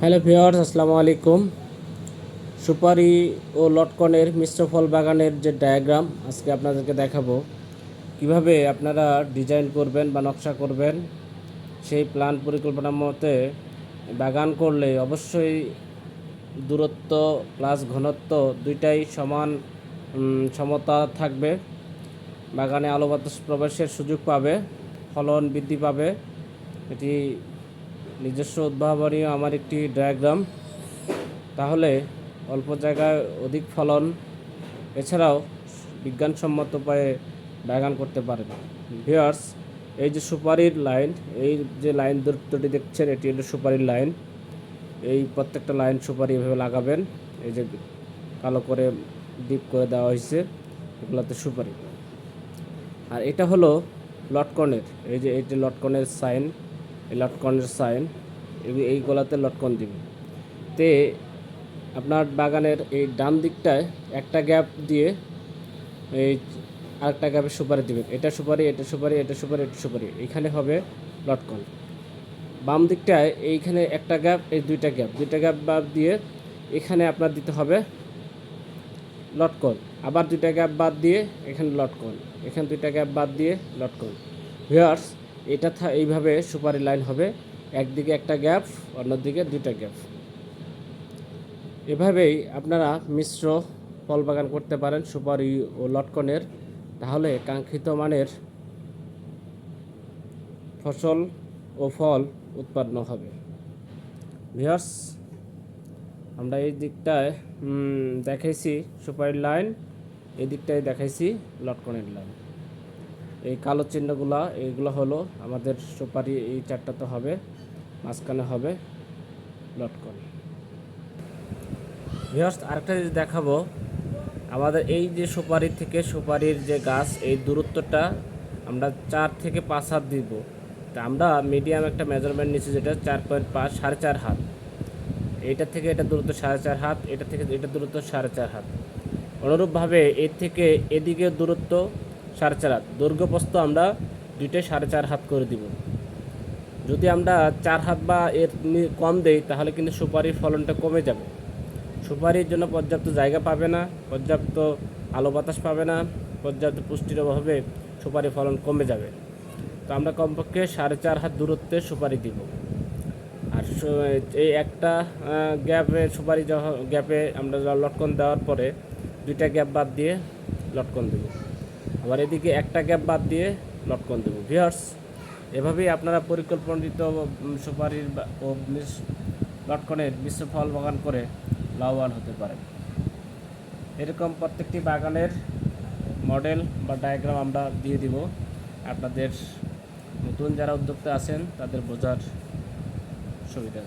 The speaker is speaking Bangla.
হ্যালো ভিওয়ার্স আসসালামু আলাইকুম। সুপারি ও লটকনের মিশ্র ফল বাগানের যে ডায়াগ্রাম, আজকে আপনাদেরকে দেখাবো। কীভাবে আপনারা ডিজাইন করবেন বা নকশা করবেন, সেই প্ল্যান পরিকল্পনা মতে বাগান করলে অবশ্যই দূরত্ব প্লাস ঘনত্ব দুইটাই সমান সমতা থাকবে। বাগানে আলো বাতাস প্রবেশের সুযোগ পাবে, ফলন বৃদ্ধি পাবে। এটি নিজস্ব উদ্ভাবনীয় আমার একটি ডায়াগ্রাম তাহলে অল্প জায়গায় অধিক ফলন, এছাড়াও বিজ্ঞানসম্মত উপায়ে বাগান করতে পারেন। ভিওয়ার্স এই যে সুপারির লাইন এই যে লাইন দূরত্বটি দেখছেন, এটি হলো সুপারির লাইন এই প্রত্যেকটা লাইন সুপারি এভাবে লাগাবেন। এই যে কালো করে ডিপ করে দেওয়া হয়েছে, এগুলোতে সুপারি। আর এটা হলো লটকনের, এই যে যে লটকনের সাইন লটকনের সাইন এই- গোলাতে লটকন দিবে তে আপনার বাগানের এই ডান দিকটায় একটা গ্যাপ দিয়ে এই আরেকটা গ্যাপে সুপারি দিবেন। এটা সুপারি এটা সুপারি এটা সুপারি এটা সুপারি। এখানে হবে লটকন। বাম দিকটায় এইখানে একটা গ্যাপ, এই দুইটা গ্যাপ। দুইটা গ্যাপ বাদ দিয়ে এখানে আপনার দিতে হবে লটকন। আবার দুইটা গ্যাপ বাদ দিয়ে এখানে লটকন। এখানে দুইটা গ্যাপ বাদ দিয়ে লটকন। ভিউয়ার্স এটা থা এইভাবে সুপারি লাইন হবে। একদিকে একটা গ্যাপ, অন্যদিকে দুইটা গ্যাপ। এভাবেই আপনারা মিশ্র ফল বাগান করতে পারেন সুপারি ও লটকনের। তাহলে কাঙ্ক্ষিত মানের ফসল ও ফল উৎপন্ন হবে। ভিউয়ার্স, আমরা এই দিকটায় দেখাইছি সুপারির লাইন, এই দিকটায় দেখাইছি লটকনের লাইন। এই কালো চিহ্নগুলা এইগুলো হলো আমাদের সুপারি, এই চারটাতে হবে, মাঝখানে হবে লটকন ভিউয়ার্স আরেকটা জিনিস দেখাবো। আমাদের এই যে সুপারি থেকে সুপারির যে গাছ, এই দূরত্বটা আমরা চার থেকে পাঁচ হাত দিব। তা আমরা মিডিয়াম একটা মেজারমেন্ট নিচ্ছি যেটা চার পয়েন্ট পাঁচ, সাড়ে চার হাত। এটা থেকে এটা দূরত্ব সাড়ে চার হাত, এটা থেকে এটা দূরত্ব সাড়ে চার হাত। অনুরূপভাবে এর থেকে এদিকে দূরত্ব সাড়ে চার হাত। দৈর্ঘ্যপ্রস্থ আমরা দুইটাই সাড়ে চার হাত করে দিব। যদি আমরা চার হাত বা এর কম দেই, তাহলে কিন্তু সুপারির ফলনটা কমে যাবে। সুপারির জন্য পর্যাপ্ত জায়গা পাবে না, পর্যাপ্ত আলো বাতাস পাবে না, পর্যাপ্ত পুষ্টির অভাবে সুপারি ফলন কমে যাবে। তো আমরা কমপক্ষে সাড়ে চার হাত দূরত্বে সুপারি দিব। আর এই একটা গ্যাপে সুপারি গ্যাপে আমরা লটকন দেওয়ার পরে দুইটা গ্যাপ বাদ দিয়ে লটকন দেব। আবার এদিকে একটা গ্যাপ বাদ দিয়ে লটকন দেবো। ভিউয়ার্স এভাবেই আপনারা পরিকল্পনিত সুপারির ও লটকনের মিশ্র ফল বাগান করে লাভবান হতে পারেন। এরকম প্রত্যেকটি বাগানের মডেল বা ডায়াগ্রাম আমরা দিয়ে দিব। আপনাদের নতুন যারা উদ্যোক্তা আছেন, তাদের বোঝার সুবিধা